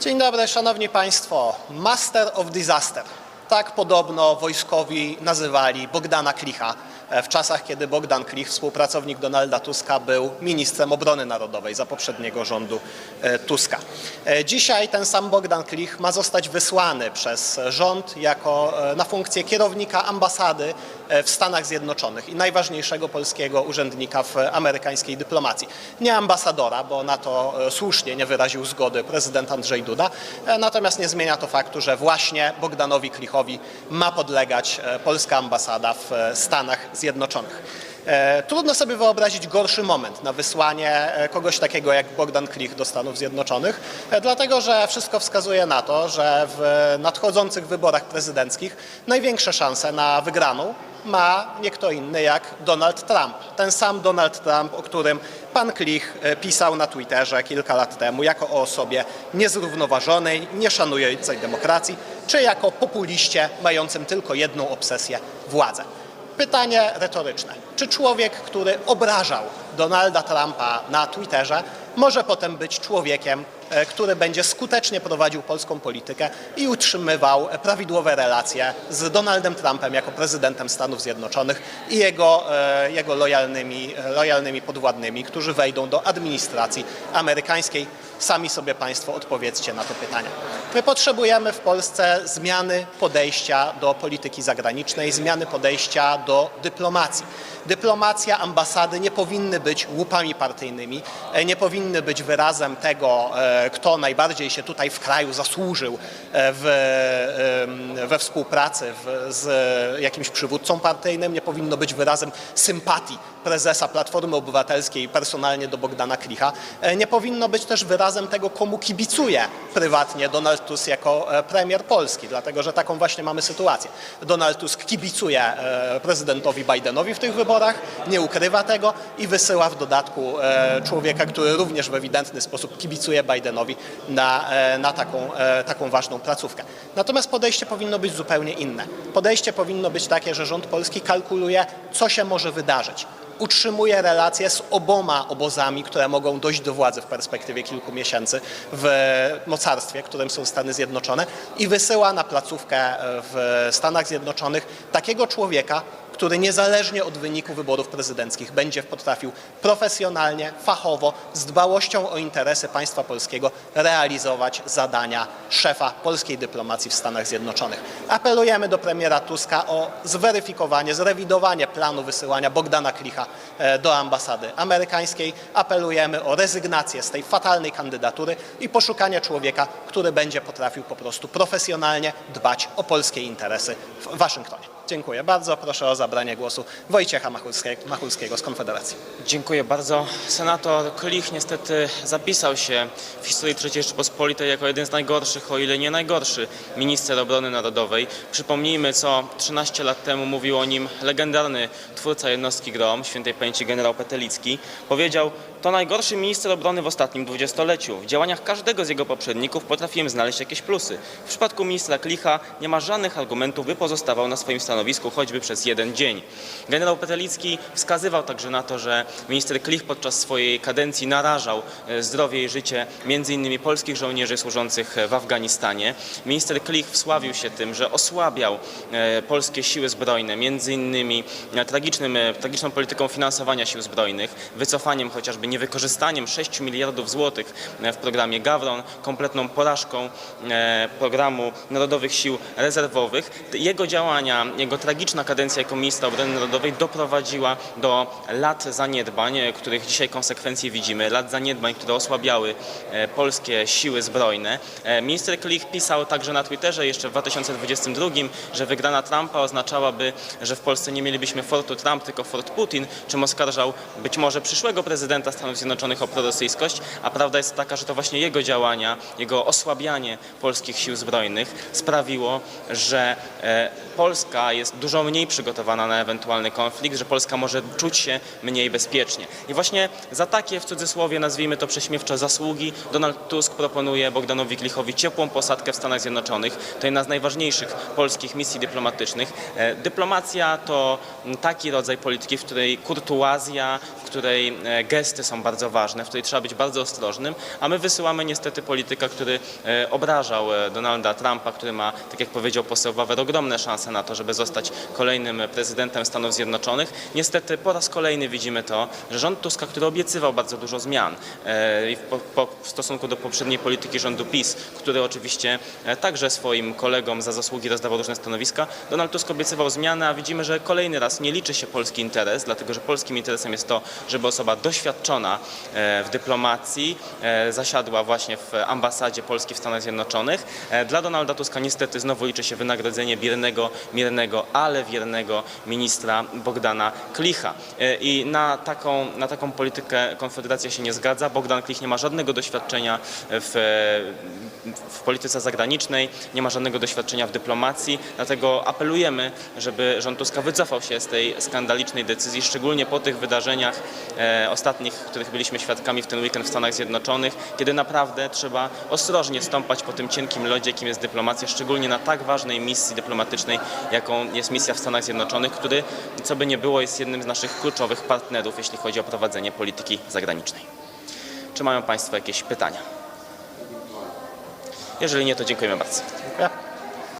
Dzień dobry, szanowni państwo. Master of disaster. Tak podobno wojskowi nazywali Bogdana Klicha w czasach, kiedy Bogdan Klich, współpracownik Donalda Tuska, był ministrem obrony narodowej za poprzedniego rządu e, Tuska. E, Dzisiaj ten sam Bogdan Klich ma zostać wysłany przez rząd jako e, na funkcję kierownika ambasady e, w Stanach Zjednoczonych i najważniejszego polskiego urzędnika w amerykańskiej dyplomacji. Nie ambasadora, bo na to e, słusznie nie wyraził zgody prezydent Andrzej Duda, e, natomiast nie zmienia to faktu, że właśnie Bogdanowi Klichowi ma podlegać e, polska ambasada w e, Stanach Zjednoczonych. E, Trudno sobie wyobrazić gorszy moment na wysłanie e, kogoś takiego jak Bogdan Klich do Stanów Zjednoczonych, e, dlatego że wszystko wskazuje na to, że w nadchodzących wyborach prezydenckich największe szanse na wygraną ma nie kto inny jak Donald Trump. Ten sam Donald Trump, o którym pan Klich pisał na Twitterze kilka lat temu jako o osobie niezrównoważonej, nieszanującej demokracji, czy jako populiście mającym tylko jedną obsesję władzę. Pytanie retoryczne. Czy człowiek, który obrażał Donalda Trumpa na Twitterze, może potem być człowiekiem, który będzie skutecznie prowadził polską politykę i utrzymywał prawidłowe relacje z Donaldem Trumpem jako prezydentem Stanów Zjednoczonych i jego, e, jego lojalnymi, lojalnymi podwładnymi, którzy wejdą do administracji amerykańskiej? Sami sobie Państwo odpowiedzcie na to pytanie. My potrzebujemy w Polsce zmiany podejścia do polityki zagranicznej, zmiany podejścia do dyplomacji. Dyplomacja, ambasady nie powinny być łupami partyjnymi, e, nie powinny być wyrazem tego, e, kto najbardziej się tutaj w kraju zasłużył e, w, em, we współpracy z jakimś przywódcą partyjnym, nie powinno być wyrazem sympatii prezesa Platformy Obywatelskiej personalnie do Bogdana Klicha. E, Nie powinno być też wyrazem tego, komu kibicuje prywatnie Donald Tusk jako e, premier Polski, dlatego że taką właśnie mamy sytuację. Donald Tusk kibicuje e, prezydentowi Bidenowi w tych wyborach, nie ukrywa tego i wysyła w dodatku e, człowieka, który również w ewidentny sposób kibicuje Bidenowi na, e, na taką, e, taką ważną placówkę. Natomiast podejście powinno być zupełnie inne. Podejście powinno być takie, że rząd polski kalkuluje, co się może wydarzyć utrzymuje relacje z oboma obozami, które mogą dojść do władzy w perspektywie kilku miesięcy w mocarstwie, którym są Stany Zjednoczone i wysyła na placówkę w Stanach Zjednoczonych takiego człowieka, który niezależnie od wyniku wyborów prezydenckich będzie potrafił profesjonalnie, fachowo, z dbałością o interesy państwa polskiego realizować zadania szefa polskiej dyplomacji w Stanach Zjednoczonych. Apelujemy do premiera Tuska o zweryfikowanie, zrewidowanie planu wysyłania Bogdana Klicha e, do ambasady amerykańskiej. Apelujemy o rezygnację z tej fatalnej kandydatury i poszukanie człowieka, który będzie potrafił po prostu profesjonalnie dbać o polskie interesy w Waszyngtonie. Dziękuję bardzo. Proszę o zabranie głosu Wojciecha Machulskiego, z Konfederacji. Dziękuję bardzo. Senator Klich niestety zapisał się w historii III Rzeczypospolitej jako jeden z najgorszych, o ile nie najgorszy, minister obrony narodowej. Przypomnijmy, co 13 lat temu mówił o nim legendarny twórca jednostki GROM, świętej pamięci generał Petelicki. Powiedział, to najgorszy minister obrony w ostatnim dwudziestoleciu. W działaniach każdego z jego poprzedników potrafiłem znaleźć jakieś plusy. W przypadku ministra Klicha nie ma żadnych argumentów, by pozostawał na swoim stanowisku choćby przez jeden dzień. Generał Petelicki wskazywał także na to, że minister Klich podczas swojej kadencji narażał e, zdrowie i życie m.in. polskich żołnierzy służących w Afganistanie. Minister Klich wsławił się tym, że osłabiał e, polskie siły zbrojne, m.in. tragicznym, e, tragiczną polityką finansowania sił zbrojnych, wycofaniem chociażby niewykorzystaniem 6 miliardów złotych e, w programie Gawron, kompletną porażką e, programu Narodowych Sił Rezerwowych. Jego działania, jego tragiczna kadencja jako ministra obrony narodowej doprowadziła do lat zaniedbań, e, których dzisiaj konsekwencje widzimy, lat zaniedbań, które osłabiały e, polskie siły zbrojne. E, Minister Klich pisał także na Twitterze jeszcze w 2022, że wygrana Trumpa oznaczałaby, że w Polsce nie mielibyśmy Fortu Trump, tylko Fort Putin, czym oskarżał być może przyszłego prezydenta Stanów Zjednoczonych o prorosyjskość, a prawda jest taka, że to właśnie jego działania, jego osłabianie polskich sił zbrojnych sprawiło, że e, Jest dużo mniej przygotowana na ewentualny konflikt, że Polska może czuć się mniej bezpiecznie. I właśnie za takie, w cudzysłowie nazwijmy to prześmiewcze zasługi, Donald Tusk proponuje Bogdanowi Klichowi ciepłą posadkę w Stanach Zjednoczonych. To jedna z najważniejszych polskich misji dyplomatycznych. E, Dyplomacja to taki rodzaj polityki, w której kurtuazja, w której e, gesty są bardzo ważne, w której trzeba być bardzo ostrożnym, a my wysyłamy niestety polityka, który e, obrażał Donalda Trumpa, który ma, tak jak powiedział poseł Wawer, ogromne szanse na to, żeby zostać kolejnym prezydentem Stanów Zjednoczonych. Niestety po raz kolejny widzimy to, że rząd Tuska, który obiecywał bardzo dużo zmian e, w, stosunku do poprzedniej polityki rządu PiS, który oczywiście e, także swoim kolegom za zasługi rozdawał różne stanowiska, Donald Tusk obiecywał zmiany, a widzimy, że kolejny raz nie liczy się polski interes, dlatego że polskim interesem jest to, żeby osoba doświadczona e, w dyplomacji zasiadła właśnie w ambasadzie Polski w Stanach Zjednoczonych. Dla Donalda Tuska niestety znowu liczy się wynagrodzenie biernego, miernego, ale wiernego ministra Bogdana Klicha. E, I na taką, na taką politykę Konfederacja się nie zgadza. Bogdan Klich nie ma żadnego doświadczenia w, w polityce zagranicznej, nie ma żadnego doświadczenia w dyplomacji, dlatego apelujemy, żeby rząd Tuska wycofał się z tej skandalicznej decyzji, szczególnie po tych wydarzeniach e, ostatnich, których byliśmy świadkami w ten weekend w Stanach Zjednoczonych, kiedy naprawdę trzeba ostrożnie stąpać po tym cienkim lodzie, jakim jest dyplomacja, szczególnie na tak ważnej misji dyplomatycznej, jaką jest misja w Stanach Zjednoczonych, który, co by nie było, jest jednym z naszych kluczowych partnerów, jeśli chodzi o prowadzenie polityki zagranicznej. Czy mają Państwo jakieś pytania? Jeżeli nie, to dziękujemy bardzo. Dziękuję.